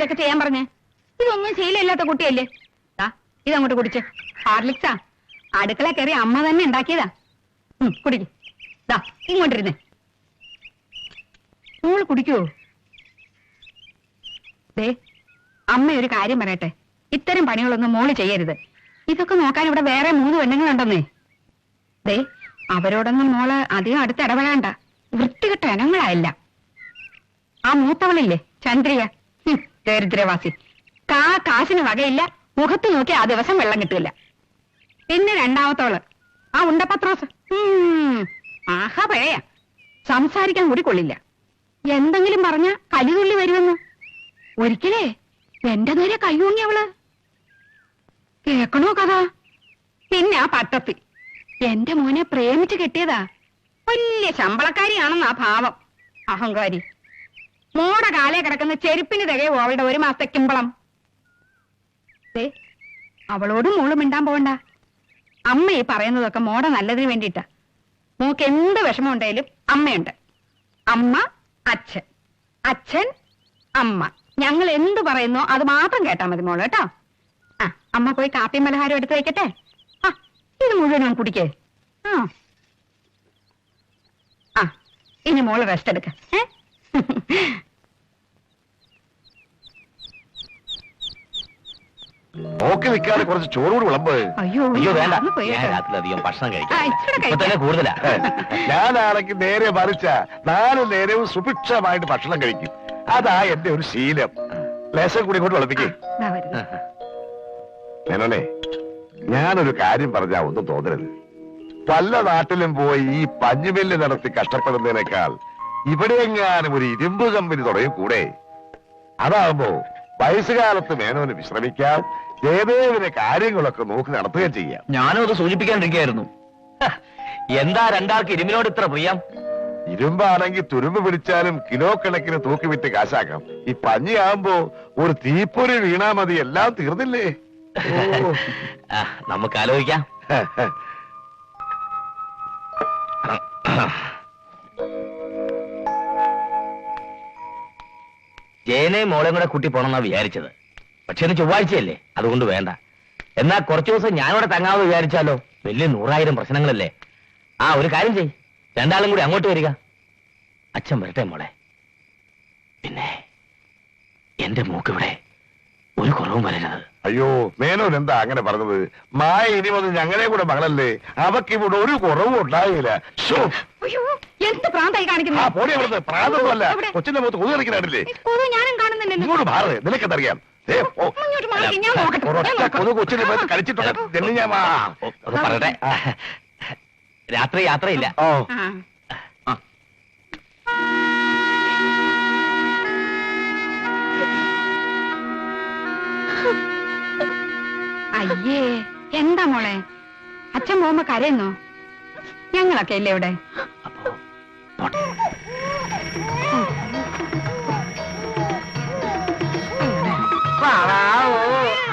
ഇതൊക്കെ ചെയ്യാൻ പറഞ്ഞേ? ഇതൊന്നും ശീലമില്ലാത്ത കുട്ടിയല്ലേ? ദാ, ഇതങ്ങോട്ട് കുടിച്ച്. ഹാർലിക്സാ അടുക്കള കയറി അമ്മ തന്നെ ഉണ്ടാക്കിയതാ. കുടിക്ക്. ദാ ഇങ്ങോട്ടിരുന്നേ മോൾ കുടിക്കുവോ? അമ്മ ഒരു കാര്യം പറയട്ടെ. ഇത്തരം പണികളൊന്നും മോൾ ചെയ്യരുത്. ഇതൊക്കെ നോക്കാൻ ഇവിടെ വേറെ മൂന്ന് പെണ്ണുങ്ങളുണ്ടെന്നേ. ദേ അവരോടൊന്നും മോൾ അധികം അടുത്ത് ഇടപെടാണ്ട വൃത്തികെട്ട ഇനങ്ങളായില്ല ആ മൂത്തവളില്ലേ ചന്ദ്രിക? ദരിദ്രവാസി. കാ കാശിന് വകയില്ല. മുഖത്ത് നോക്കി ആ ദിവസം വെള്ളം കിട്ടില്ല പിന്നെ രണ്ടാമത്തോൾ. ആ ഉണ്ടപത്രോസ് ആഹാ പഴയ. സംസാരിക്കാൻ കൂടി കൊള്ളില്ല. എന്തെങ്കിലും പറഞ്ഞ കലിതുള്ളി വരുമെന്ന്. ഒരിക്കലേ എന്റെ നേരെ കയ്യൂങ്ങി അവൾ. കേക്കണോ കഥ? പിന്നെ ആ പട്ടത്തി. എന്റെ മോനെ പ്രേമിച്ച് കെട്ടിയതാ. വലിയ ശമ്പളക്കാരിയാണെന്നാ ഭാവം. അഹങ്കാരി. മോടെ കാലേ കിടക്കുന്ന ചെരുപ്പിന് തികയോ അവളുടെ ഒരു മാസത്തെ കിമ്പളം. അവളോടും മോൾ മിണ്ടാൻ പോകണ്ട അമ്മ ഈ പറയുന്നതൊക്കെ മോടെ നല്ലതിന് വേണ്ടിയിട്ടാ. മോക്ക് എന്ത് വിഷമം ഉണ്ടെങ്കിലും അമ്മയുണ്ട്. അമ്മ അച്ഛൻ. അച്ഛൻ അമ്മ. ഞങ്ങൾ എന്ത് പറയുന്നോ അത് മാത്രം കേട്ടാ മതി മോൾ കേട്ടോ. ആ അമ്മ പോയി കാപ്പിയും പലഹാരം എടുത്തു വെക്കട്ടെ? ആ ഇത് മുഴുവനും കുടിക്കേ. ആ. ഇനി മോൾ റെസ്റ്റ് എടുക്ക. ഏ? നോക്കി നിൽക്കാതെ കുറച്ച് ചോറൂട് കൂടി വിളമ്പ്. അയ്യോ അയ്യോ വേണ്ട. ഞാൻ ഭക്ഷണം കഴിക്കാം ഇപ്പൊ തന്നെ കഴിക്കാം. കൂടുതലാ. ഞാനാണെങ്കിൽ നേരെ മറിച്ച നാല് നേരവും സുഭിക്ഷമായിട്ട് ഭക്ഷണം കഴിക്കും. അതാ എന്റെ ഒരു ശീലം. ലേശം കൂടി കൊണ്ട് വിളപ്പിക്കേ. മേനോനെ ഞാനൊരു കാര്യം പറഞ്ഞാ ഒന്നും തോന്നരുത്. പല നാട്ടിലും പോയി ഈ പഞ്ഞുമില്ല് നടത്തി കഷ്ടപ്പെടുന്നതിനേക്കാൾ ഇവിടെയെങ്ങാനും ഒരു ഇരുമ്പ് കമ്പനി തുടങ്ങി കൂടെ. അതാകുമ്പോ വയസ്സുകാലത്ത് മേനോന് വിശ്രമിക്കാം ജയദേവിനെ കാര്യങ്ങളൊക്കെ നോക്കി നടത്തുകയും ചെയ്യാം. ഞാനും അത് സൂചിപ്പിക്കാണ്ടിരിക്കുന്നു എന്താ രണ്ടാൾക്ക് ഇരുമിനോട് ഇത്ര പ്രിയം? ഇരുമ്പാണെങ്കിൽ തുരുമ്പ് പിടിച്ചാലും കിലോ കണക്കിന് തൂക്കി വിറ്റ് കാശാക്കാം. ഈ പഞ്ഞിയാകുമ്പോ ഒരു തീപ്പൊരി വീണാ മതി എല്ലാം തീർന്നില്ലേ? ഓ. ആ, നമുക്ക് ആലോചിക്കാം. ജയനെയും മോളെയും കൂടെ കൂട്ടി പോണെന്നാ വിചാരിച്ചത്. പക്ഷെ ഇന്ന് ചൊവ്വാഴ്ചയല്ലേ അതുകൊണ്ട് വേണ്ട. എന്നാ കുറച്ചു ദിവസം ഞാനിവിടെ തങ്ങാമെന്ന് വിചാരിച്ചാലോ? വലിയ നൂറായിരം പ്രശ്നങ്ങളല്ലേ. ആ ഒരു കാര്യം ചെയ് രണ്ടാളും കൂടി അങ്ങോട്ട് വരിക. അച്ഛൻ വരട്ടെ മോളെ. പിന്നെ എന്റെ മൂക്കിവിടെ ഒരു കുറവും വരരുത്. അയ്യോ മേനോൻ എന്താ അങ്ങനെ പറഞ്ഞത്? മായ ഇനി വന്ന് ഞങ്ങളെ കൂടെ മകളല്ലേ? അവക്കിവിടെ ഒരു കുറവും ഉണ്ടായില്ല. എന്ത് പ്രാന്തായി കാണിക്കുന്നത്? കൊച്ചിന്റെ മുഖത്ത് കൊതു കളിക്കുന്നില്ലേ ഈ കൊതു ഞാനും മാറ്. നിനക്കെന്തറിയാം. കൊതു കൊച്ചിന്റെ മുഖത്ത് കളിച്ചിട്ടുണ്ട്. ഞാൻ പറയട്ടെ. രാത്രി യാത്രയില്ല. ഓ. അയ്യേ എന്താ മോളെ? അച്ഛൻ പോകുമ്പോ കരയുന്നോ? ഞങ്ങളൊക്കെ ഇല്ലേ ഇവിടെ?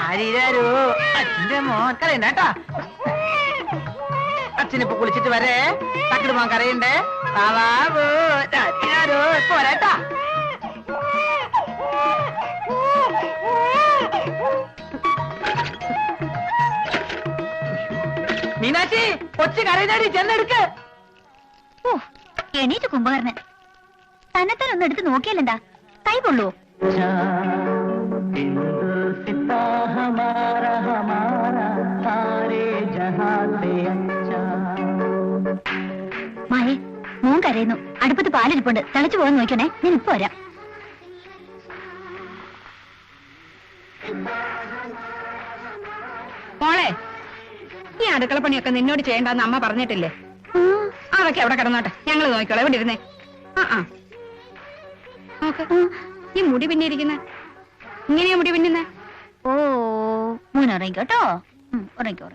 ആരീരാരോ. അച്ഛന്റെ മോൻ കരയണ്ടാ അച്ഛനിപ്പൊ കുളിച്ചിട്ട് വരേ. തക്കട് മോൻ കറിയണ്ടേ വാവാവോ ആരീരാരോ പോരാട്ടാ മീനാക്ഷി കൊച്ചു കരയുന്നാടി ചെന്നെടുക്ക്. എണീറ്റ് കുംഭകർണൻ തന്നെത്താൻ ഒന്ന് എടുത്ത് നോക്കിയാലെന്താ? കൈ കൊള്ളുവോ മായെ മോൻ കരയുന്നു. അടുപ്പത്ത് പാലിരിപ്പുണ്ട്. തിളച്ചു പോകാൻ നോക്കണേ ഞാൻ ഇപ്പൊ വരാം. മോളെ ഈ അടുക്കള പണിയൊക്കെ നിന്നോട് ചെയ്യണ്ടെന്ന് അമ്മ പറഞ്ഞിട്ടില്ലേ? അതൊക്കെ അവിടെ കിടന്നോട്ടെ? ഞങ്ങൾ നോക്കിക്കോളാം. ഇവിടെ ഇരുന്നേ ആ ആ. നോക്ക്. ഈ മുടി പിന്നെ ഇരിക്കുന്ന? ഇങ്ങനെയാ മുടി പിന്നെ ഓ ഉം, ഉറങ്ങിക്കോ ഉറങ്ങിക്കോ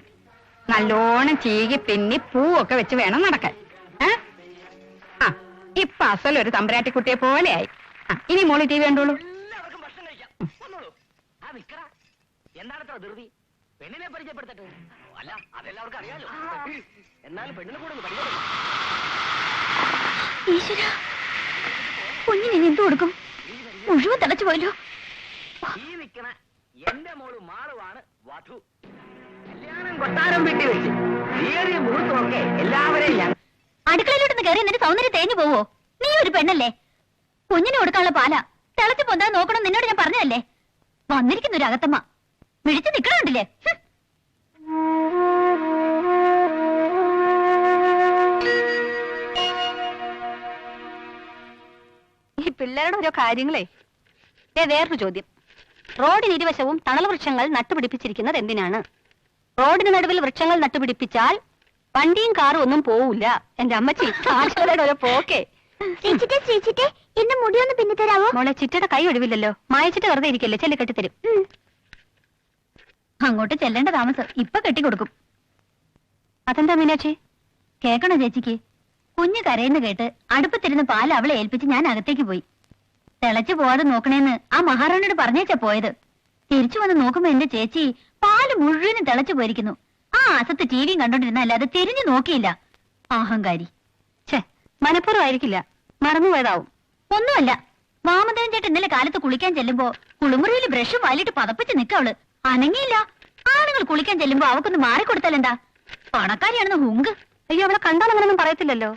നല്ലോണം ചീകി പിന്നി പൂവൊക്കെ വെച്ച് വേണം നടക്കാൻ. ഏ? ആ ഇപ്പൊ അസലൊരു തമ്പരാട്ടിക്കുട്ടിയെ പോലെ ആയി ഇനി മോളി ടി വി കണ്ടോളൂ. എന്താണത്ര ധൃതി? പെണ്ണിനെ പരിചയപ്പെടുത്തട്ടെ? അല്ല അതെല്ലാവർക്കും അറിയാലോ. എന്നാലും പെണ്ണിനെ കൂടെ ഒന്ന് പരിചയപ്പെടുത്താം ഈശ്വര കുഞ്ഞിന് ഇനി എന്ത് കൊടുക്കും? മുഴുവൻ തിളച്ചു പോയല്ലോ. ഈ എന്റെ മോൾ മാളുവാണ് വധു. കല്യാണം കൊട്ടാരം വീട്ടിൽ വെച്ച് തീയതി മുഹൂർത്തമൊക്കെ എല്ലാവരെയും അടുക്കളയിലോട്ടൊന്ന് കയറി എന്നിട്ട് സൗന്ദര്യം തേഞ്ഞു പോവോ? നീ ഒരു പെണ്ണല്ലേ? കുഞ്ഞിനെ കൊടുക്കാനുള്ള പാല. തിളച്ചു പൊന്താൻ നോക്കണം നിന്നോട് ഞാൻ പറഞ്ഞതല്ലേ? വന്നിരിക്കുന്ന ഒരു അകത്തമ്മ. വിളിച്ചു നിക്കണുണ്ടല്ലേ? പിള്ളേരുടെ ഓരോ കാര്യങ്ങളെ. ഏ വേറൊരു ചോദ്യം. റോഡിന് ഇരുവശവും തണൽ വൃക്ഷങ്ങൾ നട്ടുപിടിപ്പിച്ചിരിക്കുന്നത് എന്തിനാണ്? റോഡിന് നടുവിൽ വൃക്ഷങ്ങൾ നട്ടുപിടിപ്പിച്ചാൽ വണ്ടിയും കാറും ഒന്നും പോവില്ല എന്റെ അമ്മച്ചി സാക്ഷരയുടെ ഓരോ പോക്കേ. ചേച്ചിട്ടെ ചേച്ചിട്ടെ എന്റെ മുടിയൊന്ന് പിന്നെ തരാവോ? മോളെ ചിറ്റയുടെ കൈ ഒഴിവില്ലല്ലോ. മായച്ചിട്ട് വെറുതെ ഇരിക്കല്ലേ ചെല്ലി കെട്ടിത്തരും. അങ്ങോട്ട് ചെല്ലേണ്ട താമസം ഇപ്പൊ കെട്ടിക്കൊടുക്കും. അതെന്താ മീനാക്ഷി? കേക്കണോ ചേച്ചിക്ക്? കുഞ്ഞ് കരയെന്ന് കേട്ട് അടുപ്പത്തിരുന്ന് പാൽ അവളെ ഏൽപ്പിച്ച് ഞാൻ അകത്തേക്ക് പോയി. തിളച്ചു പോവാതെ നോക്കണേന്ന് ആ മഹാറാണിയോട് പറഞ്ഞേച്ചാ പോയത്. തിരിച്ചു വന്ന് നോക്കുമ്പോ എന്റെ ചേച്ചി പാൽ മുഴുവനും തിളച്ചു പോയിരിക്കുന്നു. ആ അസത്ത് ടിവിയും കണ്ടോണ്ടിരുന്ന അല്ലാതെ തിരിഞ്ഞു നോക്കിയില്ല. അഹങ്കാരി. ഛേ ആയിരിക്കില്ല. മറന്നുപോയതാവും ഒന്നുമല്ല വാമദേവൻ ചേട്ടൻ ഇന്നലെ കാലത്ത് കുളിക്കാൻ ചെല്ലുമ്പോ കുളിമുറിയിൽ ബ്രഷ് വാലിട്ട് പതപ്പിച്ച് നിക്കവൾ അനങ്ങിയില്ല. ആണുങ്ങൾ കുളിക്കാൻ ചെല്ലുമ്പോ അവക്കൊന്ന് മാറിക്കൊടുത്താലെന്താ? പണക്കാരിയാണെന്ന് ഹുങ്ക്. അയ്യോ അവളെ കണ്ടാൽ അങ്ങനൊന്നും പറയത്തില്ലല്ലോ.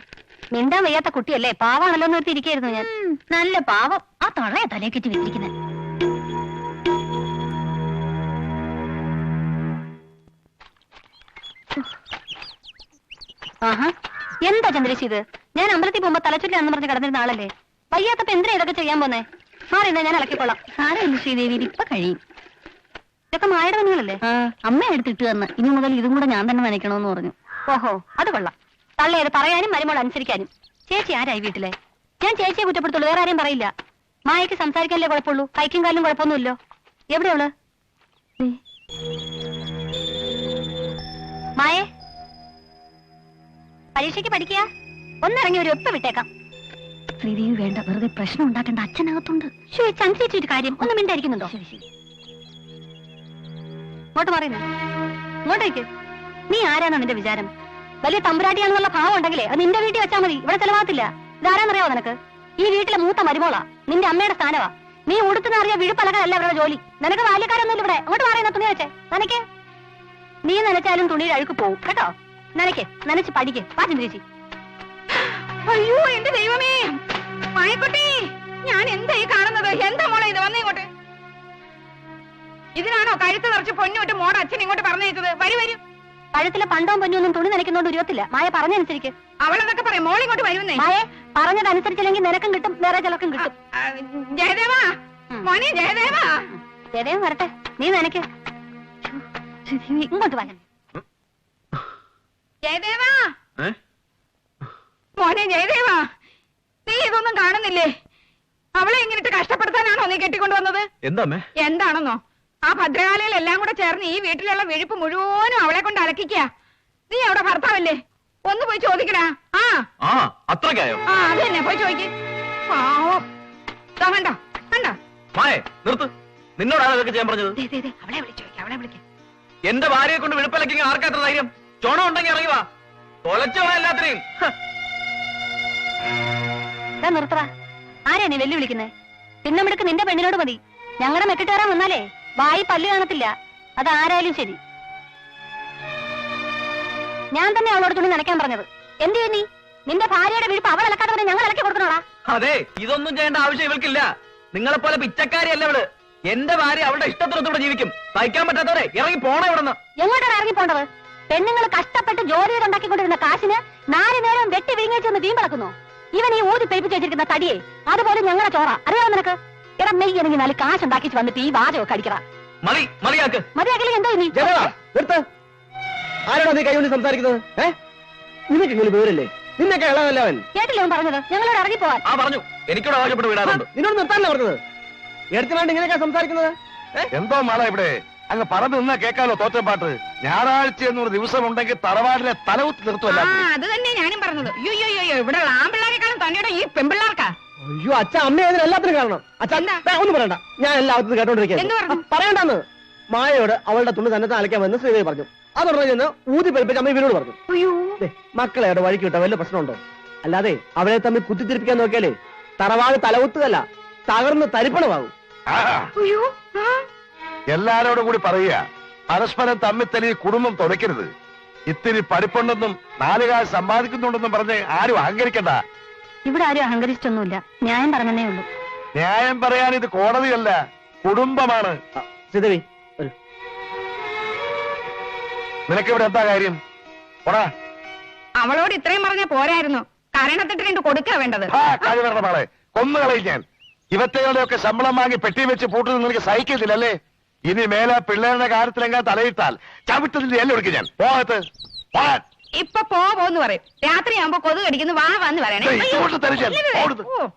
മിണ്ടാൻ വയ്യാത്ത കുട്ടിയല്ലേ? പാവാണല്ലോ എന്ന് ഓർത്തിരിക്കായിരുന്നു ഞാൻ. നല്ല പാവം. ആ തള്ളയ തലയെ കെട്ടി വെച്ചിരിക്കുന്നത് ആഹാ എന്താ ചന്ദ്രശി ഇത്? ഞാൻ അമ്പലത്തിൽ പോകുമ്പോ തലച്ചുറ്റാണെന്ന് പറഞ്ഞ് കിടന്നിരുന്ന ആളല്ലേ? വയ്യാത്തപ്പോ എന്തിനാ ഇതൊക്കെ ചെയ്യാൻ പോന്നെ? മാറി എന്നാ ഞാൻ ഇളക്കിക്കൊള്ളാം സാരമില്ല ശ്രീദേവി ഇപ്പൊ കഴിയും. ഇതൊക്കെ മായുടെ പണികളല്ലേ? അമ്മ എടുത്തിട്ട് തന്നെ. ഇനി മുതൽ ഇതും കൂടെ ഞാൻ തന്നെ നനയ്ക്കണമെന്ന് പറഞ്ഞു. ഓഹോ അത് കൊള്ളാം. തള്ളയത് പറയാനും മരുമോൾ അനുസരിക്കാനും. ചേച്ചി ആരായി വീട്ടിലെ? ഞാൻ ചേച്ചിയെ കുറ്റപ്പെടുത്തുള്ളൂ വേറെ ആരെയും പറയില്ല. മായയ്ക്ക് സംസാരിക്കാനല്ലേ കുഴപ്പമുള്ളൂ? കൈക്കും കാലും കുഴപ്പമൊന്നുമില്ലോ? എവിടെ അവൾ? മായേ പരീക്ഷയ്ക്ക് പഠിക്കുക? ഒന്നിറങ്ങി ഒരു ഒപ്പ് വിട്ടേക്കാം. ശ്രീദേവി വേണ്ട വെറുതെ പ്രശ്നം ഉണ്ടാക്കേണ്ട. അച്ഛനകത്തുണ്ട്. ഒരു കാര്യം ഒന്ന് മിണ്ടായിരിക്കുന്നുണ്ടോ? ഇങ്ങോട്ട് പറയുന്നു ഇങ്ങോട്ടേക്ക്. നീ ആരാന്നാ നിന്റെ വിചാരം? വലിയ തമ്പുരാട്ടിയാണെന്നുള്ള ഭാവം ഉണ്ടെങ്കിലേ അത് നിന്റെ വീട്ടിൽ വെച്ചാൽ മതി. ഇവിടെ ചെലവാകത്തില്ല. ഇതാരാന്നറിയാവോ നിനക്ക്? ഈ വീട്ടിലെ മൂത്ത മരുമോളാ. നിന്റെ അമ്മയുടെ സ്ഥാനവാ. നീ ഉടുത്തുന്ന അറിയാ വിഴുപ്പലകല്ല അവരുടെ ജോലി. നിനക്ക് ബാല്യക്കാരൊന്നുമില്ല ഇവിടെ. അങ്ങോട്ട് പറയുന്ന തുണി വെച്ചേ. നനയ്ക്ക്. നീ നനച്ചാലും തുണിയുടെ അഴുക്ക് പോവും. കേട്ടോ? നനയ്ക്ക്. നനച്ച് പഠിക്ക് വാ ചിന്തിച്ചി അയ്യോ എന്റെ ദൈവമേ. മായക്കുട്ടി ഞാൻ എന്താ ഈ കാണുന്നത്? എന്താ മോളെ ഇത്? വന്നേ ഇങ്ങോട്ട്. ഇതിനാണോ കഴുത്ത് നിറച്ച് പൊന്നുവിട്ട് മോടെ അച്ഛൻ ഇങ്ങോട്ട് പറഞ്ഞേക്കുന്നത് വരൂ വരൂ. കഴുത്തിലെ പണ്ടവും പൊന്നൊന്നും തുണി നനയ്ക്കുന്നോണ്ട് ഉരുവത്തില്ല. മായ പറഞ്ഞനുസരിക്ക്. അവളെന്നൊക്കെ പറയും. മോൾ ഇങ്ങോട്ട് വരുന്നേ മായെ പറഞ്ഞതനുസരിച്ചില്ലെങ്കിൽ നിനക്കും കിട്ടും വേറെ ചിലർക്കും കിട്ടും. ജയദേവാ. മോനെ ജയദേവാ. ജയദേവൻ വരട്ടെ. നീ നനയ്ക്ക്. ഇങ്ങോട്ട് വരണം ജയദേവാ. മോനെ ജയദേവാ. നീ ഇതൊന്നും കാണുന്നില്ലേ? അവളെ ഇങ്ങനിട്ട് കഷ്ടപ്പെടുത്താനാണോ നീ കെട്ടിക്കൊണ്ടുവന്നത്? എന്താ അമ്മേ? എന്താണെന്നോ? ആ ഭദ്രകാലയിൽ എല്ലാം കൂടെ ചേർന്ന് ഈ വീട്ടിലുള്ള വിഴുപ്പ് മുഴുവനും അവളെ കൊണ്ട് അലക്കിക്ക. നീ അവിടെ ഭർത്താവല്ലേ? ഒന്ന് പോയി ചോദിക്കടാ. ആ. ആ അത്രക്കായോ ആ അത് തന്നെ. പോയി ചോദിക്ക്. പാവം. ദാ കണ്ടോ? കണ്ടോ? മായേ നിർത്ത്. നിന്നോടാണ് ഇതൊക്കെ ചെയ്യാൻ പറഞ്ഞത്? ദേ, ദേ, ദേ, അവളെ വിളിച്ചു അവളെ വിളിക്ക. എന്റെ ഭാര്യയെ കൊണ്ട് വിളിപ്പലക്കി ആർക്കത്ര ധൈര്യം? ചോണം ഉണ്ടെങ്കിൽ ഇറങ്ങി വാ. തൊലച്ചോ എല്ലാത്തിനെയും. ഹ. നിർത്തറ ആരാ നീ വെല്ലുവിളിക്കുന്നേ? പിന്നെ മിടുക്ക് നിന്റെ പെണ്ണിനോട് മതി. ഞങ്ങളുടെ മെക്കിട്ടേറാൻ വന്നാലേ. വായി പല്ല് കാണത്തില്ല. അത് ആരായാലും ശരി. ഞാൻ തന്നെ അവളോട് തുണി നനയ്ക്കാൻ പറഞ്ഞത്. എന്ത് നീ? നിന്റെ ഭാര്യയുടെ വിഴുപ്പ് അവൾ അലക്കാതെ പറഞ്ഞ് ഞങ്ങൾ ഇളക്കി കൊടുക്കണോടാ അതെ ഇതൊന്നും ചെയ്യേണ്ട ആവശ്യം ഇവൾക്കില്ല. നിങ്ങളെ പോലെ പിച്ചക്കാരിയല്ല അവൾ എന്റെ ഭാര്യ അവളുടെ ഇഷ്ടത്തിനൊത്തുകൂടെ ജീവിക്കും. സഹിക്കാൻ പറ്റാത്തവരെ ഇറങ്ങി പോണേ ഇവിടെ എങ്ങോട്ടാണ് ഇറങ്ങി പോണ്ടത്? പെണ്ണുങ്ങൾ കഷ്ടപ്പെട്ട് ജോലി ചെയ്ത് ഉണ്ടാക്കിക്കൊണ്ടിരുന്ന കാശിന് നാല് നേരം വെട്ടി വിഴുങ്ങിച്ചെന്ന് വീമ്പളക്കുന്നു. ഇവൻ ഈ ഊതി പെരുപ്പിച്ച് വെച്ചിരിക്കുന്ന തടിയെ അതുപോലെ ഞങ്ങളുടെ ചോറ. അറിയാമോ നിനക്ക്? ഇടം എനിക്ക് നാല് കാശ് ഉണ്ടാക്കിച്ച് വന്നിട്ട് ഈ വാചകമൊക്കെ അടിക്കറ മതി മതിയാക്ക്. മതിയാക്കലി എന്തോ നീ നിർത്ത്. ആരോടാ നീ കൈകൊണ്ട് സംസാരിക്കുന്നത്? ഏ? നിനക്ക് ഇങ്ങനെ അവൻ? കേട്ടില്ലേ അവൻ പറഞ്ഞത്? ഞങ്ങളോട് ഇറങ്ങി പോവാൻ ആ പറഞ്ഞു. എനിക്കൂടെ ആവശ്യപ്പെട്ട് വിടാറുണ്ട് നിന്നോട് നിർത്താനല്ലേ പറഞ്ഞത്? എടുത്തിനാണ്ട് ഇങ്ങനെയൊക്കെ സംസാരിക്കുന്നത്? എന്തോ മാള ഇവിടെ? അങ്ങ് പറഞ്ഞു നിന്നാ കേക്കാലോ തോറ്റപ്പാട്ട് ഞായറാഴ്ച എന്നൊരു ദിവസം ഉണ്ടെങ്കിൽ തറവാടിലെ തലവുത്ത് നിർത്തുമല്ല അത് തന്നെ ഞാനും പറഞ്ഞത്. അയ്യോ അയ്യോ അയ്യോ ഇവിടെ ആമ്പിള്ളാരെക്കാളും തന്നെയുടെ ഈ പെമ്പിള്ളാർക്കാ അയ്യോ അച്ഛ അമ്മ അതിന് എല്ലാത്തിനും കാരണം. അച്ഛൻ ഒന്നും പറയണ്ട. ഞാൻ എല്ലാത്തിനും എന്ത് കേട്ടോണ്ടിരിക്കുന്നു പറഞ്ഞു? പറയണ്ടെന്ന്. മായയോട് അവളുടെ തുണി തന്നെ അലക്കാമെന്ന് ശ്രീദേവി പറഞ്ഞു. അതുടനെ ചെന്ന് ഊതി പെരുപ്പിച്ച് അമ്മ ഇവരോട് പറഞ്ഞു. അയ്യോ. മക്കളെ അവിടെ വഴിക്ക് വിട്ട വല്ല പ്രശ്നമുണ്ടോ? അല്ലാതെ അവരെ തമ്മിൽ കുത്തിത്തിരിപ്പിക്കാൻ നോക്കിയാലേ തറവാട് തലകുത്തുകല്ല തകർന്ന് തരിപ്പണമാകും. എല്ലാരോടും കൂടി പറയുക പരസ്പരം തമ്മിൽ തന്നെ കുടുംബം തുറയ്ക്കരുത് ഇത്തിരി പഠിപ്പുണ്ടെന്നും നാലുകാൽ സമ്പാദിക്കുന്നുണ്ടെന്നും പറഞ്ഞ് ആരും അഹങ്കരിക്കണ്ട. ഇവിടെ ആരും അഹങ്കരിച്ചിട്ടൊന്നുമില്ല ന്യായം പറഞ്ഞേ ഉള്ളൂ. ന്യായം പറയാൻ ഇത് കോടതിയല്ല കുടുംബമാണ്. നിനക്ക് ഇവിടെ എന്താ കാര്യം? പോടാ. അവളോട് ഇത്രയും പറഞ്ഞ പോരായിരുന്നു. കരണത്തിട്ട് രണ്ട് കൊടുക്കാ വേണ്ടത്. ആ കാര്യം വരണ മോളെ. കൊന്നുകളയും ഞാൻ. ശമ്പളം വാങ്ങി പെട്ടി വെച്ച് പൂട്ടുന്നത് നിനക്ക് സഹിക്കത്തില്ലല്ലേ ഇനി മേലെ പിള്ളേരുടെ കാര്യത്തിലെങ്ങാൻ തലയിട്ടാൽ ചവിട്ടത്തിന്റെ എല്ലാം എടുക്കും ഞാൻ. പോകത്ത് പോകാൻ ഇപ്പൊ പോവോന്ന് പറയും. രാത്രിയാകുമ്പോ കൊതു കടിക്കുന്നു വാ വന്ന് പറയണേ. ദേ, അയ്യോ? ഓ.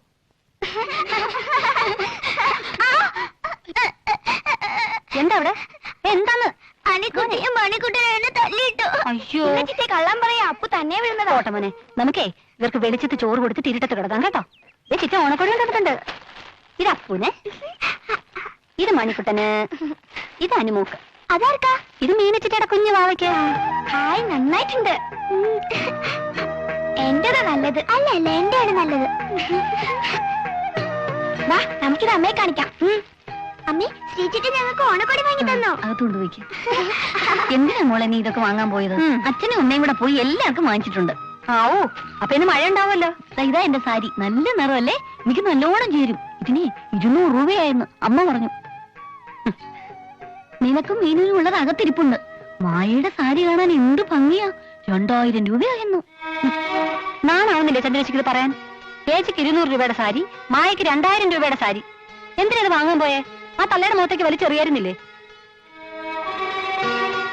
എന്താ അവിടെ? എന്താന്ന്? അണിക്കുട്ടിയെ മണിക്കുട്ടിനെ തല്ലിട്ടു അയ്യോ. ഉമ്മച്ചിത്തെ കള്ളം പറയാ. അപ്പു തന്നെ വീഴുന്നതാ. മോനെ നമുക്കേ ഇവർക്ക് വെളിച്ചത്ത് ചോറ് കൊടുത്തിട്ട് ഇരുട്ടത്ത് കിടക്കാം കേട്ടോ? ഏ ചിറ്റ ഓണക്കൊടി കൊണ്ടിട്ടുണ്ട്. ഇത് അപ്പൂന് ഇത് മണിക്കുട്ടന്? ഇത് അനുമൂക്ക്. അതാർക്കാ? ഇത് മീനച്ചിട്ടയുടെ കുഞ്ഞു വാവയ്ക്ക്. ഹായ് നന്നായിട്ടുണ്ട്. എന്റേതാ നല്ലത്. അല്ല അല്ല എന്റെയാണ് നല്ലത്. വാ നമുക്കിത് അമ്മയെ കാണിക്കാം. അമ്മേ ശ്രീജിട്ട് ഞങ്ങൾക്ക് ഓണക്കോടി വാങ്ങി തന്നോ. അകത്തുകൊണ്ട് പോയിക്ക് എന്തിനാ മോളെ നീ ഇതൊക്കെ വാങ്ങാൻ പോയത്? അച്ഛനും അമ്മയും കൂടെ പോയി എല്ലാവർക്കും വാങ്ങിച്ചിട്ടുണ്ട്. ആവോ അപ്പൊ ഇന്ന് മഴ ഉണ്ടാവുമല്ലോ. ഇതാ എന്റെ സാരി. നല്ല നിറമല്ലേ? എനിക്ക് നല്ലോണം ചേരും. ഇതിന് ഇരുന്നൂറ് രൂപയായിരുന്നു. അമ്മ പറഞ്ഞു. നിനക്കും മീനിനും ഉള്ളത് അകത്തിരിപ്പുണ്ട് മായയുടെ സാരി കാണാൻ എന്ത് ഭംഗിയാ. രണ്ടായിരം രൂപയായിരുന്നു. നാണാവുന്നില്ലേ ചന്ദ്രശേഖർ പറയാൻ? ചേച്ചിക്ക് ഇരുന്നൂറ് രൂപയുടെ സാരി മായക്ക് രണ്ടായിരം രൂപയുടെ സാരി. എന്തിനത് വാങ്ങാൻ പോയേ? ആ തള്ളയുടെ മുഖത്തേക്ക് വലിച്ചെറിയായിരുന്നില്ലേ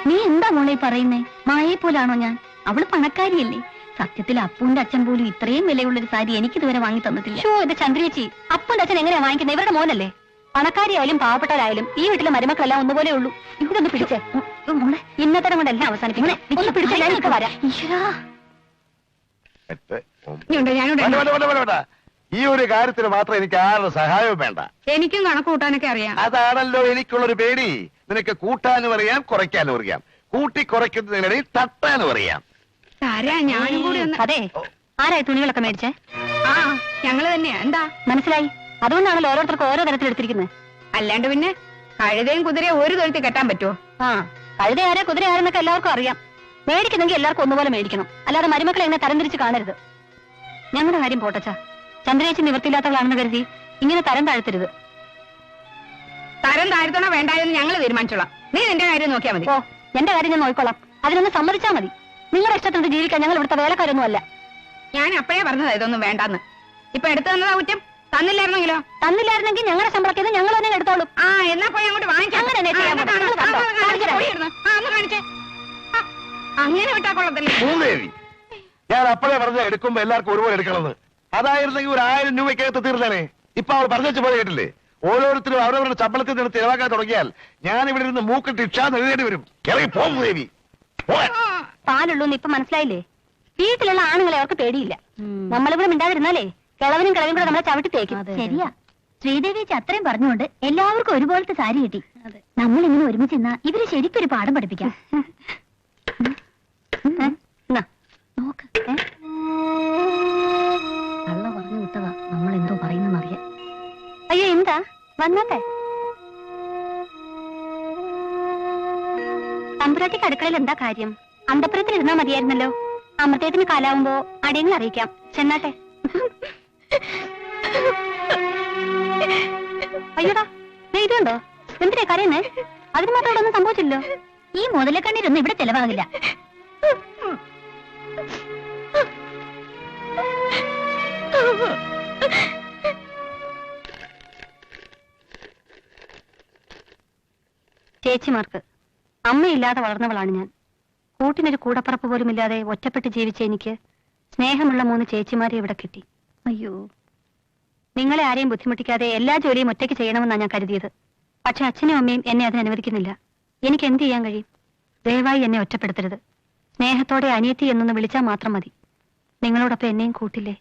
നീ എന്താ മോളെ പറയുന്നേ? മായയെ പോലാണോ ഞാൻ? അവൾ പണക്കാരിയല്ലേ. സത്യത്തിൽ അപ്പൂന്റെ അച്ഛൻ പോലും ഇത്രയും വിലയുള്ള ഒരു സാരി എനിക്ക് ഇതുവരെ വാങ്ങി തന്നിട്ടില്ല. ഷോ ഇത് ചന്ദ്രേച്ചി അപ്പൂന്റെ അച്ഛൻ എങ്ങനെയാ വാങ്ങിക്കുന്നത് ഇവരുടെ മോനല്ലേ? പണക്കാരിയായാലും പാവപ്പെട്ടവരായാലും ഈ വീട്ടിലെ മരുമക്കളെല്ലാം ഒന്നുപോലെ ഉള്ളൂ. ഇതൊന്ന് പിടിച്ചേ. ഇന്നത്തെ കൊണ്ട് എല്ലാം അവസാനിപ്പിക്കണേ ഒന്ന് പിടിച്ചാൽ ഞാൻ ഇപ്പൊ വരാം. ഞാനുണ്ട്. ഈ ഒരു കാര്യത്തിന് മാത്രം എനിക്ക് ആരുടെ സഹായവും വേണ്ട. എനിക്കും കണക്ക് കൂട്ടാനൊക്കെ അറിയാം. അതാണല്ലോ എനിക്കുള്ളൊരു പേടി. നിനക്ക് കൂട്ടാനും അറിയാം കുറയ്ക്കാനും അറിയാം. കൂട്ടി കുറയ്ക്കുന്നതിനിടയിൽ തട്ടാനും അറിയാം. തരാ ഞാനും കൂടി ഒന്ന് അതെ. ആരായി തുണികളൊക്കെ മേടിച്ചേ? ആ ഞങ്ങൾ തന്നെയാ. എന്താ? മനസ്സിലായി? അതുകൊണ്ടാണല്ലോ ഓരോരുത്തർക്കും ഓരോ തരത്തിൽ എടുത്തിരിക്കുന്നത്. അല്ലാണ്ട് പിന്നെ കഴുതയും കുതിരയും ഒരു തൊഴുത്തി കെട്ടാൻ പറ്റുമോ ആ കഴുത ആരാ കുതിര ആരെന്നൊക്കെ എല്ലാവർക്കും അറിയാം. മേടിക്കുന്നെങ്കിൽ എല്ലാവർക്കും ഒന്നുപോലെ മേടിക്കണം. അല്ലാതെ മരുമക്കളെ എങ്ങനെ തരംതിരിച്ച് കാണരുത്. ഞങ്ങളുടെ കാര്യം പോട്ടച്ച. ചന്ദ്രേച്ചി നിവൃത്തിയില്ലാത്തവളാണെന്ന് കരുതി ഇങ്ങനെ തരം താഴ്ത്തരുത്. തരം താഴ്ത്തണോ വേണ്ടായെന്ന് ഞങ്ങൾ തീരുമാനിച്ചോളാം. നീ നിന്റെ കാര്യം നോക്കിയാൽ മതി. ഓ എന്റെ കാര്യം ഞാൻ നോക്കിക്കോളാം. അതിനൊന്ന് സമ്മതിച്ചാൽ മതി. നിങ്ങളുടെ ഇഷ്ടത്തിന് ജീവിക്കാൻ ഞങ്ങൾ ഇവിടുത്തെ വേലക്കാരൊന്നും അല്ല. ഞാൻ അപ്പഴേ പറഞ്ഞതാ ഇതൊന്നും വേണ്ടാന്ന്. ഇപ്പൊ എടുത്തു തന്നതാ കുറ്റം? തന്നില്ലായിരുന്നെങ്കിലോ? തന്നില്ലായിരുന്നെങ്കിൽ ഞങ്ങളുടെ ശമ്പളത്തിൽ ഞങ്ങൾ തന്നെ എടുത്തോളൂ. ആ എന്നാ പോയി അങ്ങോട്ട് വാങ്ങിച്ചു. അങ്ങനെ തന്നെ അങ്ങനെ വിട്ടാ കൊള്ളത്തില്ല. ഭൂദേവി ഞാൻ അപ്പോഴേ പറഞ്ഞ എടുക്കുമ്പോ എല്ലാവർക്കും ഒരുപോലെ എടുക്കണമെന്ന്. അതായിരുന്നെങ്കിൽ ഒരു ആയിരം രൂപയ്ക്കകത്ത് തീർന്നേനെ. ഇപ്പൊ അവൾ പറഞ്ഞു പോലെ കേട്ടില്ലേ? ഓരോരുത്തരും അവരവരുടെ ശമ്പളത്തിൽ നിന്ന് ചെലവാക്കാൻ തുടങ്ങിയാൽ ഞാൻ ഇവിടെ ഇരുന്ന് മൂക്കിട്ട് ഇക്ഷാന്ന് എഴുതേണ്ടി വരും. ഇറങ്ങി പോകും ഭൂദേവി പാലുള്ളൂ പാലുള്ളൂന്ന് ഇപ്പൊ മനസ്സിലായില്ലേ? വീട്ടിലുള്ള ആണുങ്ങളെ അവർക്ക് പേടിയില്ല. നമ്മളിവിടെ മിണ്ടാതിരുന്നാലേ കിളവനും കിളവനും കൂടെ നമ്മളെ ചവിട്ടി തേക്കും. ശരിയാ. ശ്രീദേവി അത്രയും പറഞ്ഞുകൊണ്ട് എല്ലാവർക്കും ഒരുപോലത്തെ സാരി കിട്ടി. നമ്മൾ ഇങ്ങനെ ഒരുമിച്ച് നിന്നാ ഇവർ ശരിക്കൊരു പാഠം പഠിപ്പിക്കാം. ഏ? എന്നാ, നോക്ക്. കള്ള പറഞ്ഞു വിട്ടതാ. നമ്മൾ എന്തോ അയ്യോ എന്താ? വന്നാട്ടെ. തമ്പുരാട്ടിക്ക് അടുക്കളയിൽ എന്താ കാര്യം? അന്തപുരത്തിൽ ഇരുന്നാ മതിയായിരുന്നല്ലോ. അമൃതത്തിന് കാലാവുമ്പോ അടിയങ്ങൾ അറിയിക്കാം. ചെന്നാട്ടെ. അയ്യോടാ ഇതുണ്ടോ? എന്തിനാ കരയുന്നേ? അതിന് മാത്രം ഇവിടെ ഒന്നും സംഭവിച്ചില്ലോ ഈ മുതലക്കണ്ണീരൊന്നും ഇവിടെ ചെലവാകില്ല. ചേച്ചിമാർക്ക് അമ്മയില്ലാതെ വളർന്നവളാണ് ഞാൻ. കൂട്ടിനൊരു കൂടപ്പറപ്പ് പോലും ഇല്ലാതെ ഒറ്റപ്പെട്ട് ജീവിച്ച എനിക്ക് സ്നേഹമുള്ള മൂന്ന് ചേച്ചിമാരെ ഇവിടെ കിട്ടി. അയ്യോ. നിങ്ങളെ ആരെയും ബുദ്ധിമുട്ടിക്കാതെ എല്ലാ ജോലിയും ഒറ്റയ്ക്ക് ചെയ്യണമെന്നാണ് ഞാൻ കരുതിയത്. പക്ഷെ അച്ഛനും അമ്മയും എന്നെ അതിന് അനുവദിക്കുന്നില്ല. എനിക്ക് എന്ത് ചെയ്യാൻ കഴിയും? ദയവായി എന്നെ ഒറ്റപ്പെടുത്തരുത്. സ്നേഹത്തോടെ അനിയത്തി എന്നൊന്ന് വിളിച്ചാൽ മാത്രം മതി. നിങ്ങളോടൊപ്പം എന്നെയും കൂട്ടില്ലേ?